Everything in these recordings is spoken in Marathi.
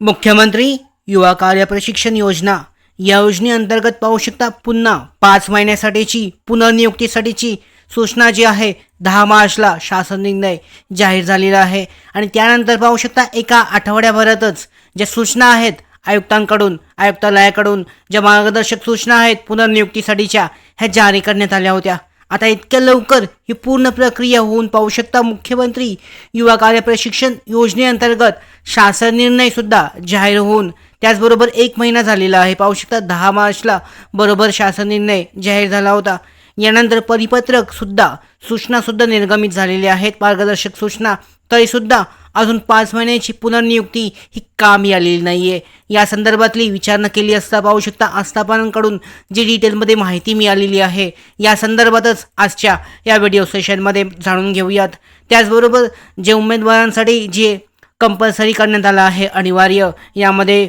मुख्यमंत्री युवा कार्य प्रशिक्षण योजना. या योजनेअंतर्गत पाहू शकता पुन्हा पाच महिन्यासाठीची पुनर्नियुक्तीसाठीची सूचना जी आहे दहा मार्चला शासन निर्णय जाहीर झालेला आहे. आणि त्यानंतर पाहू शकता एका आठवड्याभरातच ज्या सूचना आहेत आयुक्तांकडून आयुक्तालयाकडून ज्या मार्गदर्शक सूचना आहेत पुनर्नियुक्तीसाठीच्या ह्या जारी करण्यात आल्या होत्या. आता इतक्या लवकर ही पूर्ण प्रक्रिया होऊन पाहू शकता मुख्यमंत्री युवा कार्य प्रशिक्षण योजनेअंतर्गत शासन निर्णयसुद्धा जाहीर होऊन त्याचबरोबर एक महिना झालेला आहे. पाहू शकता दहा मार्चला बरोबर शासन निर्णय जाहीर झाला होता. यानंतर परिपत्रकसुद्धा सूचनासुद्धा निर्गमित झालेल्या आहेत. मार्गदर्शक सूचना तरीसुद्धा अजून पाच महिन्याची पुनर्नियुक्ती ही कामी आलेली नाही आहे या संदर्भातली विचारणा केली असता पाहू शकता आस्थापनांकडून जी डिटेलमध्ये माहिती मिळालेली आहे. या संदर्भातच आजच्या या व्हिडिओ सेशनमध्ये जाणून घेऊयात. त्याचबरोबर जे उमेदवारांसाठी जे कंपल्सरी करण्यात आलं आहे अनिवार्य यामध्ये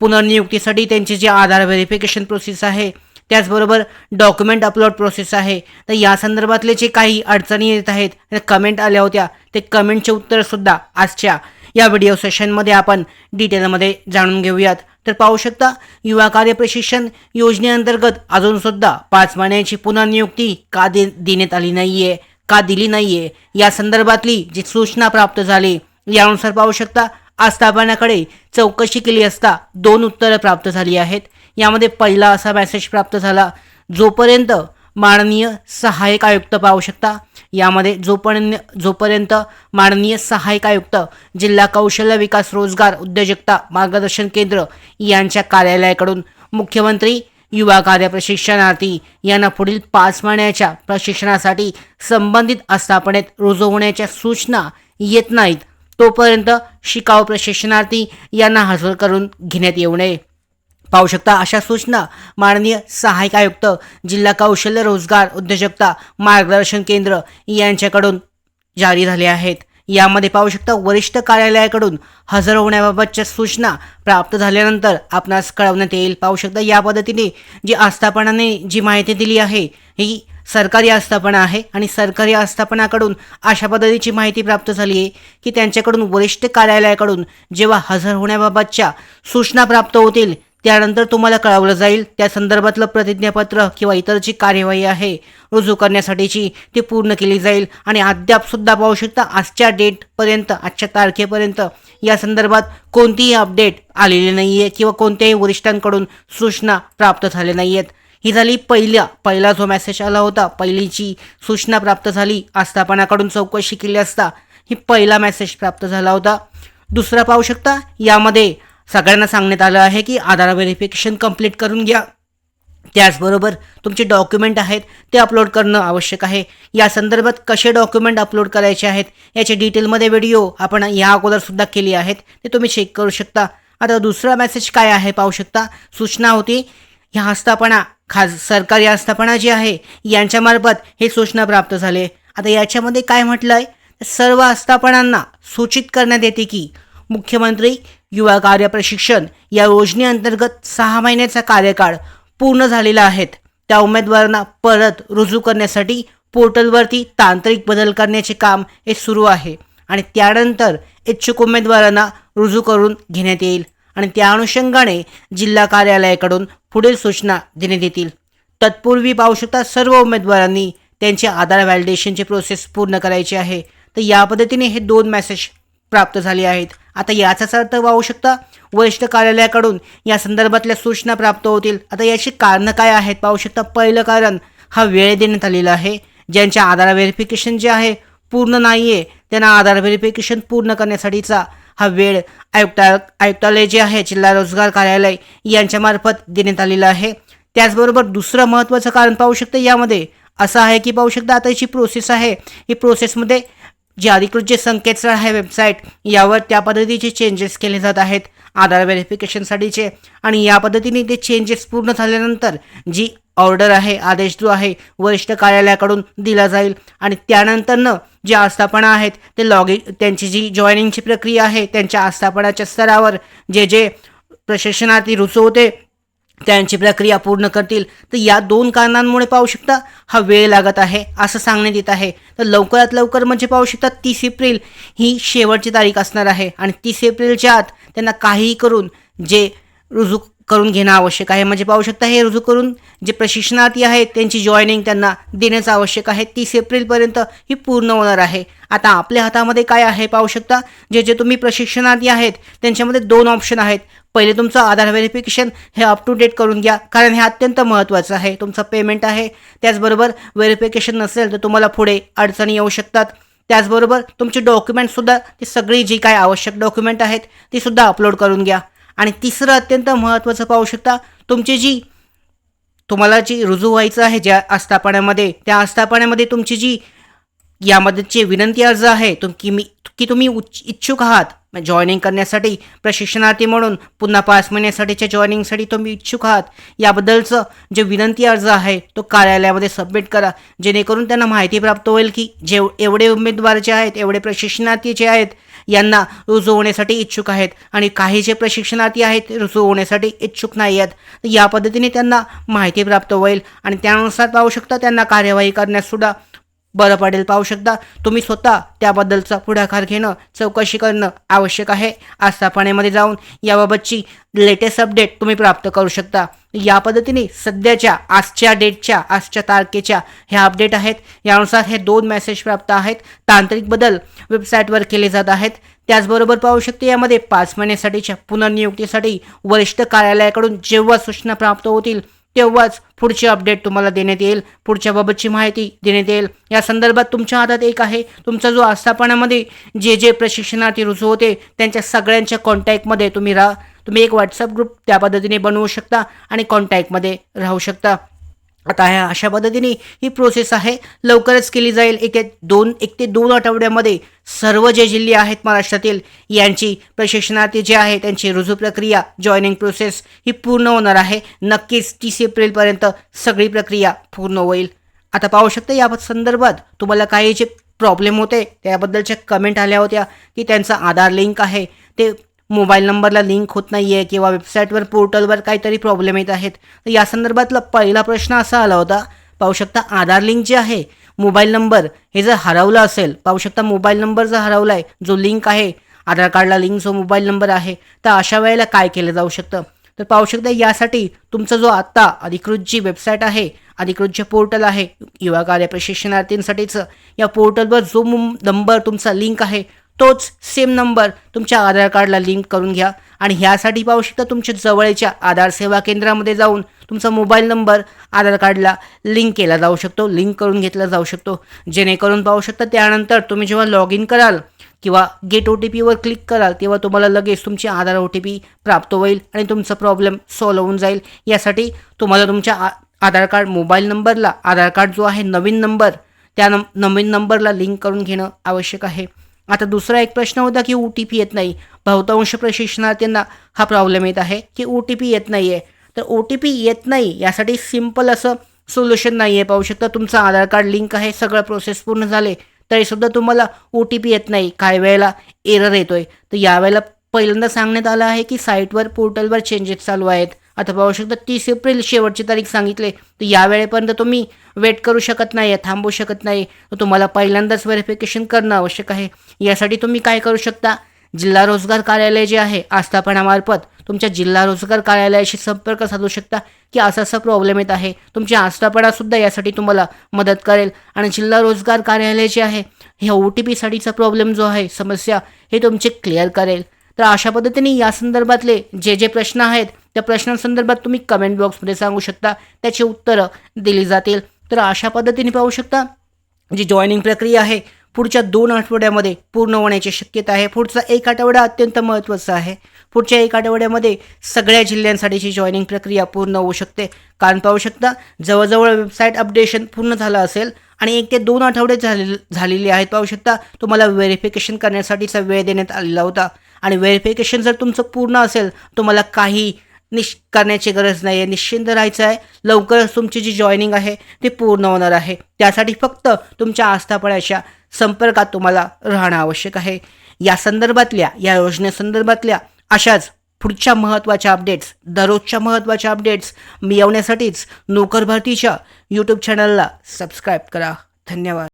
पुनर्नियुक्तीसाठी त्यांची जी आधार व्हेरिफिकेशन प्रोसेस आहे त्याचबरोबर डॉक्युमेंट अपलोड प्रोसेस आहे. तर या संदर्भातले जे काही अडचणी येत आहेत कमेंट आल्या होत्या. ते कमेंटचे उत्तरसुद्धा आजच्या या व्हिडिओ सेशनमध्ये आपण डिटेलमध्ये जाणून घेऊयात. तर पाहू शकता युवा कार्य प्रशिक्षण योजनेअंतर्गत अजूनसुद्धा पाच महिन्याची पुनर्नियुक्ती का दे देण्यात आली नाही आहे का दिली नाही आहे या संदर्भातली जी सूचना प्राप्त झाली यानुसार पाहू शकता आस्थापनाकडे चौकशी केली असता दोन उत्तरं प्राप्त झाली आहेत. यामध्ये पहिला असा मेसेज प्राप्त झाला जोपर्यंत माननीय सहाय्यक आयुक्त पाहू शकता. यामध्ये जोपर्यंत जोपर्यंत माननीय सहाय्यक आयुक्त जिल्हा कौशल्य विकास रोजगार उद्योजकता मार्गदर्शन केंद्र यांच्या कार्यालयाकडून मुख्यमंत्री युवा कार्य प्रशिक्षणार्थी यांना पुढील पाच महिन्याच्या प्रशिक्षणासाठी संबंधित आस्थापनेत रुजू होण्याच्या सूचना येत नाहीत तोपर्यंत शिकाऊ प्रशिक्षणार्थी यांना हजर करून घेण्यात येऊ नये. पाहू शकता अशा सूचना माननीय सहाय्यक आयुक्त जिल्हा कौशल्य रोजगार उद्योजकता मार्गदर्शन केंद्र यांच्याकडून जारी झाले आहेत. यामध्ये पाहू शकता वरिष्ठ कार्यालयाकडून हजर होण्याबाबतच्या सूचना प्राप्त झाल्यानंतर आपणास कळवण्यात येईल. पाहू शकता या पद्धतीने जी आस्थापनाने जी माहिती दिली आहे ही सरकारी आस्थापना आहे आणि सरकारी आस्थापनाकडून अशा पद्धतीची माहिती प्राप्त झाली आहे की त्यांच्याकडून वरिष्ठ कार्यालयाकडून जेव्हा हजर होण्याबाबतच्या सूचना प्राप्त होतील त्यानंतर तुम्हाला कळवलं जाईल त्या संदर्भातलं प्रतिज्ञापत्र किंवा इतर जी कार्यवाही आहे. रुजू करण्यासाठीची ती पूर्ण केली जाईल आणि अद्यापसुद्धा पाहू शकता आजच्या डेटपर्यंत आजच्या तारखेपर्यंत या संदर्भात कोणतीही अपडेट आलेली नाही आहे किंवा कोणत्याही वरिष्ठांकडून सूचना प्राप्त झाल्या नाही आहेत ही झाली पहिल्या पहिला जो मेसेज आला होता पहिलीची सूचना प्राप्त झाली आस्थापनाकडून चौकशी केली असता ही पहिला मेसेज प्राप्त झाला होता. दुसरा पाहू शकता यामध्ये सगळ्यांना सांगण्यात आलं आहे की आधार व्हेरिफिकेशन कंप्लीट करून घ्या. त्याचबरोबर तुमचे डॉक्युमेंट आहेत ते अपलोड करणं आवश्यक आहे. या संदर्भात कसे डॉक्युमेंट अपलोड करायचे आहेत याचे डिटेलमध्ये व्हिडिओ आपण या अगोदरसुद्धा केली आहेत ते तुम्ही चेक करू शकता. आता दुसरा मेसेज काय आहे पाहू शकता. सूचना होती ह्या आस्थापना खास सरकारी आस्थापना जी आहे यांच्यामार्फत हे सूचना प्राप्त झाले. आता याच्यामध्ये काय म्हटलं आहे सर्व आस्थापनांना सूचित करण्यात येते की मुख्यमंत्री युवा कार्य प्रशिक्षण या योजनेअंतर्गत सहा महिन्याचा कार्यकाळ पूर्ण झालेला आहेत त्या उमेदवारांना परत रुजू करण्यासाठी पोर्टलवरती तांत्रिक बदल करण्याचे काम हे सुरू आहे आणि त्यानंतर इच्छुक उमेदवारांना रुजू करून घेण्यात येईल आणि त्या अनुषंगाने जिल्हा कार्यालयाकडून पुढील सूचना देण्यात येतील. तत्पूर्वी पाहू शकता सर्व उमेदवारांनी त्यांचे आधार व्हॅलिडेशनची प्रोसेस पूर्ण करायची आहे. तर या पद्धतीने हे दोन मेसेज प्राप्त झाले आहेत. आता याचाच अर्थ पाहू शकता वरिष्ठ कार्यालयाकडून या संदर्भातल्या सूचना प्राप्त होतील. आता याची कारणं काय आहेत पाहू शकता. पहिलं कारण हा वेळ देण्यात आलेला आहे. ज्यांच्या आधार व्हेरिफिकेशन जे आहे पूर्ण नाही आहे त्यांना आधार व्हेरिफिकेशन पूर्ण करण्यासाठीचा हा वेळ आयुक्ता आयुक्तालय जे आहे जिल्हा रोजगार कार्यालय यांच्यामार्फत देण्यात आलेला आहे. त्याचबरोबर दुसरं महत्त्वाचं कारण पाहू शकतं यामध्ये असं आहे की पाहू शकता आता याची प्रोसेस आहे. ही प्रोसेसमध्ये जे अधिकृत जे संकेतस्थळ आहे वेबसाईट यावर त्या पद्धतीचे चेंजेस केले जात आहेत. आधार व्हेरिफिकेशनसाठीचे आणि या पद्धतीने ते चेंजेस पूर्ण झाल्यानंतर जी ऑर्डर आहे आदेश जो आहे वरिष्ठ कार्यालयाकडून दिला जाईल. आणि त्यानंतरनं जे आस्थापना आहेत ते लॉग इन त्यांची जी जॉईनिंगची प्रक्रिया आहे त्यांच्या आस्थापनाच्या स्तरावर जे जे प्रशासनातील रुचवते त्यांची प्रक्रिया पूर्ण करतील तर या दोन कारणांमुळे पाहू शकता हा वेळ लागत आहे असं सांगण्यात येत आहे. तर लवकरात लवकर म्हणजे पाहू शकता तीस एप्रिल ही शेवटची तारीख असणार आहे. आणि तीस एप्रिलच्या आत त्यांना काहीही करून जे रुजू करून घेणं आवश्यक आहे. म्हणजे पाहू शकता हे रुजू करून जे प्रशिक्षणार्थी आहेत त्यांची जॉईनिंग त्यांना देण्याचं आवश्यक आहे. तीस एप्रिलपर्यंत ही पूर्ण होणार आहे. आता आपल्या हातामध्ये काय आहे पाहू शकता? जे जे तुम्ही प्रशिक्षणार्थी आहेत त्यांच्यामध्ये दोन ऑप्शन आहेत. पहिले तुमचं आधार व्हेरिफिकेशन हे अप टू डेट करून घ्या कारण हे अत्यंत महत्त्वाचं आहे. तुमचं पेमेंट आहे. त्याचबरोबर व्हेरिफिकेशन नसेल तर तुम्हाला पुढे अडचणी येऊ शकतात. त्याचबरोबर तुमचे डॉक्युमेंटसुद्धा ती सगळी जी काय आवश्यक डॉक्युमेंट आहेत ती सुद्धा अपलोड करून घ्या. आणि तिसरं अत्यंत महत्त्वाचं पाहू शकता तुमची जी तुम्हाला जी रुजू व्हायचं आहे ज्या आस्थापनामध्ये त्या आस्थापनामध्ये तुमची जी यामध्येचे विनंती अर्ज आहे तुम की मी की तुम्ही उच्च इच्छुक आहात म्हणजे जॉईनिंग करण्यासाठी प्रशिक्षणार्थी म्हणून पुन्हा पाच महिन्यासाठीच्या जॉईनिंगसाठी तुम्ही इच्छुक आहात याबद्दलचं जे विनंती अर्ज आहे तो कार्यालयामध्ये सबमिट करा जेणेकरून त्यांना माहिती प्राप्त होईल की जे एवढे उमेदवार जे आहेत एवढे प्रशिक्षणार्थी जे आहेत यांना रुजू होण्यासाठी इच्छुक आहेत. आणि काही जे प्रशिक्षणार्थी आहेत रुजू होण्यासाठी इच्छुक नाही आहेत. या पद्धतीने त्यांना माहिती प्राप्त होईल. आणि त्यानुसार पाहू शकता त्यांना कार्यवाही करण्यास सुद्धा बरं पडेल पाहू शकता. तुम्ही स्वतः त्याबद्दलचा पुढाकार घेणं चौकशी करणं आवश्यक आहे. आस्थापनेमध्ये जाऊन याबाबतची लेटेस्ट अपडेट तुम्ही प्राप्त करू शकता. या पद्धतीने सध्याच्या आजच्या डेटच्या आजच्या तारखेच्या ह्या अपडेट आहेत. यानुसार हे दोन मेसेज प्राप्त आहेत. तांत्रिक बदल वेबसाईटवर केले जात आहेत. त्याचबरोबर पाहू शकते यामध्ये पाच महिन्यासाठीच्या पुनर्नियुक्तीसाठी वरिष्ठ कार्यालयाकडून जेव्हा सूचना प्राप्त होतील तेव्हाच पुढची अपडेट तुम्हाला देण्यात येईल. पुढच्या बाबतची माहिती देण्यात येईल. या संदर्भात तुमच्या हातात एक आहे. तुमचा जो आस्थापनामध्ये जे जे प्रशिक्षणार्थी रुजू होते त्यांच्या सगळ्यांच्या कॉन्टॅक्टमध्ये तुम्ही राहा. तुम्ही एक व्हॉट्सअप ग्रुप त्या पद्धतीने बनवू शकता आणि कॉन्टॅक्टमध्ये राहू शकता. आता ह्या अशा पद्धतीने ही प्रोसेस आहे. लवकरच केली जाईल. एक दोन एक ते दोन आठवड्यामध्ये सर्व जे जिल्हे आहेत महाराष्ट्रातील यांची प्रशिक्षणार्थी जे आहे त्यांची रुजू प्रक्रिया जॉईनिंग प्रोसेस ही पूर्ण होणार आहे. नक्कीच तीस एप्रिलपर्यंत सगळी प्रक्रिया पूर्ण होईल. आता पाहू शकता या संदर्भात तुम्हाला काही जे प्रॉब्लेम होते त्याबद्दलच्या कमेंट आल्या होत्या की त्यांचा आधार लिंक आहे. ते मोबाईल नंबरला लिंक होत नाही आहे किंवा वेबसाईटवर पोर्टलवर काहीतरी प्रॉब्लेम येत आहेत. तर या संदर्भातला पहिला प्रश्न असा आला होता पाहू शकता आधार लिंक जे आहे मोबाईल नंबर हे जर हरवलं असेल पाहू शकता मोबाईल नंबर जर हरवला आहे जो लिंक आहे आधार कार्डला लिंक जो मोबाईल नंबर आहे तर अशा वेळेला काय केलं जाऊ शकतं? तर पाहू शकता यासाठी तुमचा जो आत्ता अधिकृत जी वेबसाईट आहे अधिकृत जे पोर्टल आहे युवा कार्य प्रशिक्षणार्थींसाठीचं या पोर्टलवर जो नंबर तुमचा लिंक आहे तोच सेम नंबर तुमच्या आधार कार्डला लिंक करून घ्या. आणि ह्यासाठी पाहू शकता तुमच्या जवळच्या आधार सेवा केंद्रामध्ये जाऊन तुमचा मोबाईल नंबर आधार कार्डला लिंक केला जाऊ शकतो. लिंक करून घेतला जाऊ शकतो. जेणेकरून पाहू शकता त्यानंतर तुम्ही जेव्हा लॉग इन कराल किंवा गेट ओ टी पीवर क्लिक कराल तेव्हा तुम्हाला लगेच तुमची आधार ओ टी पी प्राप्त होईल आणि तुमचा प्रॉब्लेम सॉल्व्ह होऊन जाईल. यासाठी तुम्हाला तुमच्या आ आधार कार्ड मोबाईल नंबरला आधार कार्ड जो आहे नवीन नंबर त्या नम नवीन नंबरला लिंक करून घेणं आवश्यक आहे. आता दुसरा एक प्रश्न होता की ओ टी पी येत नाही. बहुतांश प्रशिक्षणार्थींना हा प्रॉब्लेम येत आहे की ओ टी पी येत नाही आहे तर ओ टी पी येत नाही यासाठी सिंपल असं सोल्युशन नाही आहे पाहू शकता तुमचं आधार कार्ड लिंक आहे सगळं प्रोसेस पूर्ण झाले तरीसुद्धा तुम्हाला ओ टी पी येत नाही. काही वेळेला एरर येतो आहे तर यावेळेला पहिल्यांदा सांगण्यात आलं आहे की साईटवर पोर्टलवर चेंजेस चालू आहेत. आता पाहू शकता तीस एप्रिल शेवटची तारीख सांगितले. तर यावेळेपर्यंत तुम्ही वेट करू शकत नाही थांबू शकत नाही. तर तुम्हाला पहिल्यांदाच व्हेरिफिकेशन करणं आवश्यक आहे. यासाठी तुम्ही काय करू शकता? जिल्हा रोजगार कार्यालय जे आहे आस्थापनामार्फत तुमच्या जिल्हा रोजगार कार्यालयाशी संपर्क साधू शकता की असा असा प्रॉब्लेम येत आहे. तुमची आस्थापनासुद्धा यासाठी तुम्हाला मदत करेल. आणि जिल्हा रोजगार कार्यालय जे आहे हे ओ टी पीसाठीचा प्रॉब्लेम जो आहे समस्या हे तुमचे क्लिअर करेल. तर अशा पद्धतीने या संदर्भातले जे जे प्रश्न आहेत त्या प्रश्नांसंदर्भात तुम्ही कमेंट बॉक्समध्ये सांगू शकता. त्याची उत्तरं दिली जातील. तर अशा पद्धतीने पाहू शकता जी जॉईनिंग प्रक्रिया आहे पुढच्या दोन आठवड्यामध्ये पूर्ण होण्याची शक्यता आहे. पुढचा एक आठवडा अत्यंत महत्त्वाचा आहे. पुढच्या एक आठवड्यामध्ये सगळ्या जिल्ह्यांसाठीची जॉईनिंग प्रक्रिया पूर्ण होऊ शकते. कारण पाहू शकता जवळजवळ वेबसाईट अपडेशन पूर्ण झालं असेल आणि एक ते दोन आठवडे झाले झालेले आहेत. पाहू शकता तुम्हाला व्हेरिफिकेशन करण्यासाठीचा वेळ देण्यात आलेला होता. आणि व्हेरिफिकेशन जर तुमचं पूर्ण असेल तुम्हाला काही निश करण्याची गरज नाही आहे निश्चिंत राहायचं आहे लवकरच तुमची जी जॉईनिंग आहे ती पूर्ण होणार आहे. त्यासाठी फक्त तुमच्या आस्थापनाच्या संपर्कात तुम्हाला राहणं आवश्यक आहे. या संदर्भातल्या या योजनेसंदर्भातल्या अशाच पुढच्या महत्त्वाच्या अपडेट्स दररोजच्या महत्त्वाच्या अपडेट्स मिळवण्यासाठीच नोकर भरतीच्या यूट्यूब चॅनलला सबस्क्राईब करा. धन्यवाद.